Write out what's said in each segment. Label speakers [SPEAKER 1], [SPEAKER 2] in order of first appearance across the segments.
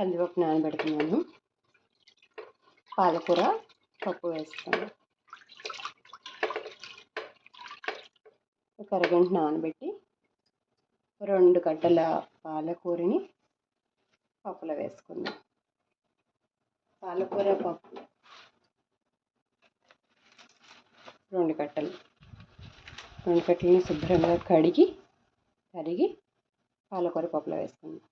[SPEAKER 1] కందిపప్పు నానబెడుతున్నాను. పాలకూర పప్పు వేస్తాను. ఒక అరగంట నానబెట్టి రెండు గడ్డల పాలకూరని పప్పులో వేసుకుందాం. పాలకూర పప్పు రెండు కట్టలు రెండు కట్టలని శుభ్రంగా కడిగి కడిగి పాలకూర పప్పులో వేసుకుందాం.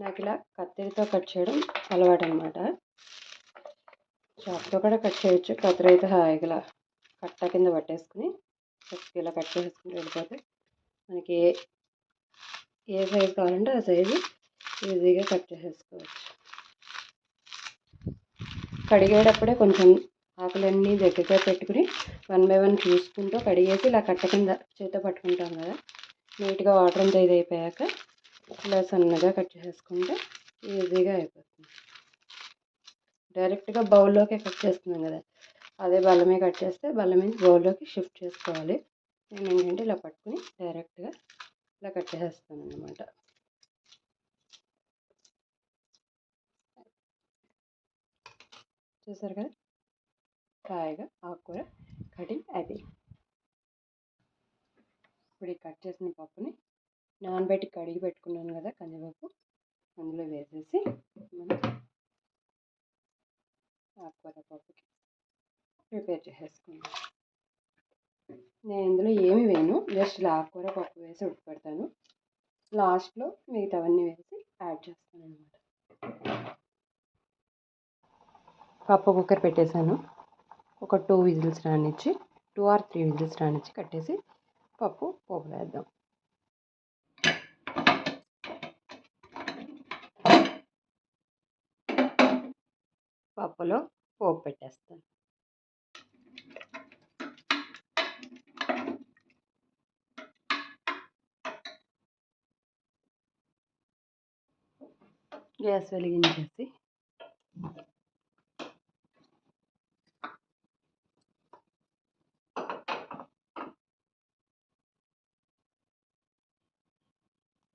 [SPEAKER 1] నాకు ఇలా కత్తిరితో కట్ చేయడం అలవాటు అనమాట చాప్తో కూడా కట్ చేయొచ్చు. కత్తిరి అయితే హాయిగా కట్ట కింద పట్టేసుకుని ఇలా కట్ చేసుకుని వెళ్ళిపోతే మనకి ఏ ఏ సైజు కావాలంటే ఆ సైజు ఈజీగా కట్ చేసేసుకోవచ్చు. కడిగేటప్పుడే కొంచెం ఆకులన్నీ దగ్గరగా పెట్టుకుని వన్ బై వన్ చూసుకుంటూ కడిగేసి ఇలా కట్ట కింద చేతితో పట్టుకుంటాం కదా. నీట్గా వాటర్ అంతా ఇది అయిపోయాక ఇలా సన్నగా కట్ చేసుకుంటే ఈజీగా అయిపోతుంది. డైరెక్ట్గా బౌల్లోకి కట్ చేస్తున్నాం కదా అదే బలమే కట్ చేస్తే బల్ల మీద బౌల్లోకి షిఫ్ట్ చేసుకోవాలి. నేను ఏంటంటే ఇలా పట్టుకుని డైరెక్ట్గా ఇలా కట్ చేసేస్తాను అనమాట చూసారు కదా? కాయగా ఆకుకూర కటింగ్ అది. ఇప్పుడు ఈ కట్ చేసిన పప్పుని నానబెట్టి కడిగి పెట్టుకున్నాను కదా కందిపప్పు. అందులో వేసేసి మనం ఆకుకూర పప్పుకి ప్రిపేర్ చేసేసుకుందాం. నేను ఇందులో ఏమి వేయను జస్ట్ ఇలా ఆకుకూర పప్పు వేసి ఉడకపెడతాను. లాస్ట్లో మిగతావన్నీ వేసి యాడ్ చేస్తాను అనమాట పప్పు కుక్కర్ పెట్టేశాను. ఒక టూ విజిల్స్ రానిచ్చి టూ ఆర్ త్రీ విజిల్స్ రానిచ్చి కట్టేసి పప్పు పోపు వేద్దాం. పప్పులో పోపు పెట్టేస్తాను. గ్యాస్ వెలిగించేసి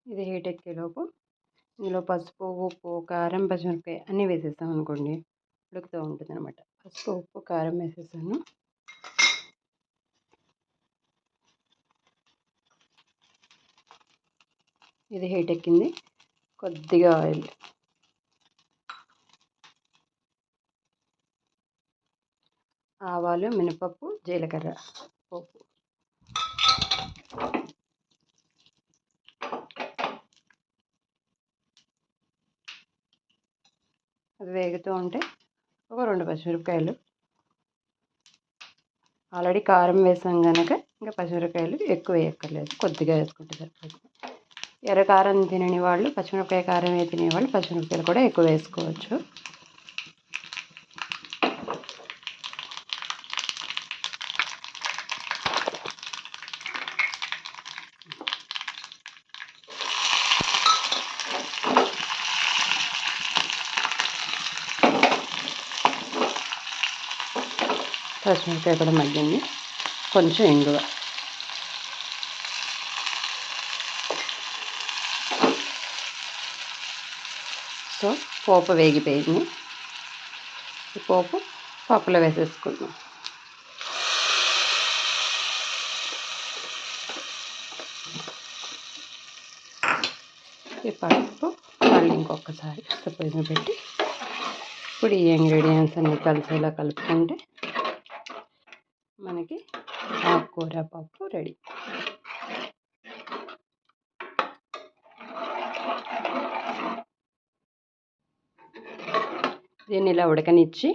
[SPEAKER 1] ఇది హీట్ ఎక్కేలోపు ఇందులో పసుపు ఉప్పు కారం పచ్చిమిరపకాయ అన్నీ వేసేస్తాం అనుకోండి ఉడుకుతూ ఉంటుంది అనమాట పసుపు ఉప్పు కారం వేసేసాను. ఇది హీట్ ఎక్కింది. కొద్దిగా ఆయిల్. ఆవాలు మినపప్పు జీలకర్ర. పోపు. అది వేగుతూ ఉంటే ఒక రెండు పచ్చిమిరపకాయలు. ఆల్రెడీ కారం వేసాం కనుక ఇంకా పచ్చిమిరపకాయలు ఎక్కువ వేయక్కర్లేదు కొద్దిగా వేసుకుంటే సరిపోతుంది. ఎర్ర కారం తినని వాళ్ళు పచ్చిమిరపకాయ కారం తినేవాళ్ళు పచ్చిమిరపకాయలు కూడా ఎక్కువ వేసుకోవచ్చు. పచ్చిమిరపకాయ కూడా మగ్గింది. కొంచెం ఇంగువ. సో పోపు వేగిపోయింది. ఈ పోపు పప్పులో వేసేసుకుందాం. ఈ పప్పు మళ్ళీ ఇంకొకసారి పొయ్యి పెట్టి ఇప్పుడు ఈ ఇంగ్రీడియంట్స్ అన్నీ కలిసేలా కలుపుకుంటే మనకి ఆకుకూర పప్పు రెడీ. దీన్ని ఇలా ఉడకనిచ్చి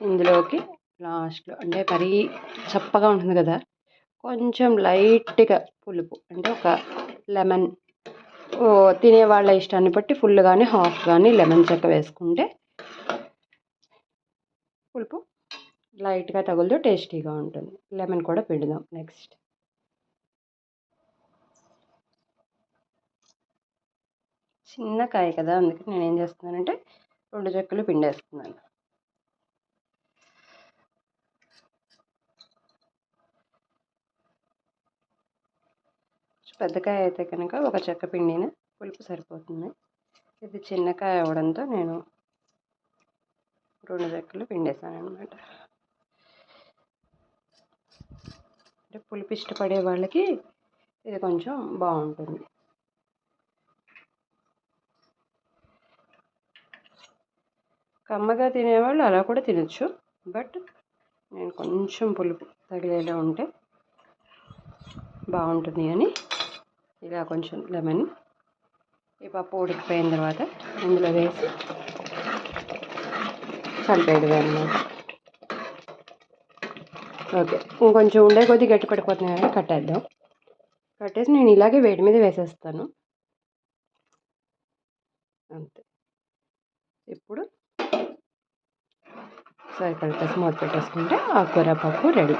[SPEAKER 1] ఇందులోకి లాస్ట్లో అంటే మరీ చప్పగా ఉంటుంది కదా కొంచెం లైట్గా పులుపు అంటే ఒక లెమన్ తినే వాళ్ళ ఇష్టాన్ని బట్టి ఫుల్ కానీ హాఫ్ కానీ లెమన్ చెక్క వేసుకుంటే పులుపు లైట్గా తగులుతూ టేస్టీగా ఉంటుంది. లెమన్ కూడా పిండుదాం నెక్స్ట్. చిన్న కాయ కదా అందుకే నేను ఏం చేస్తున్నానంటే రెండు చెక్కలు పిండేస్తున్నాను. పెద్దకాయ అయితే కనుక ఒక చెక్క పిండిన పులుపు సరిపోతుంది. ఇది చిన్నకాయ అవడంతో నేను రెండు చెక్కలు పిండేసాను అనమాట అంటే పులుపు ఇష్టపడే వాళ్ళకి ఇది కొంచెం బాగుంటుంది. కమ్మగా తినేవాళ్ళు అలా కూడా తినచ్చు బట్ నేను కొంచెం పులుపు తగిలేలా ఉంటే బాగుంటుంది అని ఇలా కొంచెం లెమన్ ఈ పప్పు ఉడికిపోయిన తర్వాత ఇందులో వేసి కలిపేయడమే అన్నమాట. ఓకే. ఇంకొంచెం ఉండే కొద్దీ గట్టి పడిపోతున్నాయి కానీ కట్టేద్దాం. కట్టేసి నేను ఇలాగే వేడి మీద వేసేస్తాను. అంతే. ఇప్పుడు సరే కలిపేసి మూత పెట్టేసుకుంటే ఆకుకూర పప్పు రెడీ.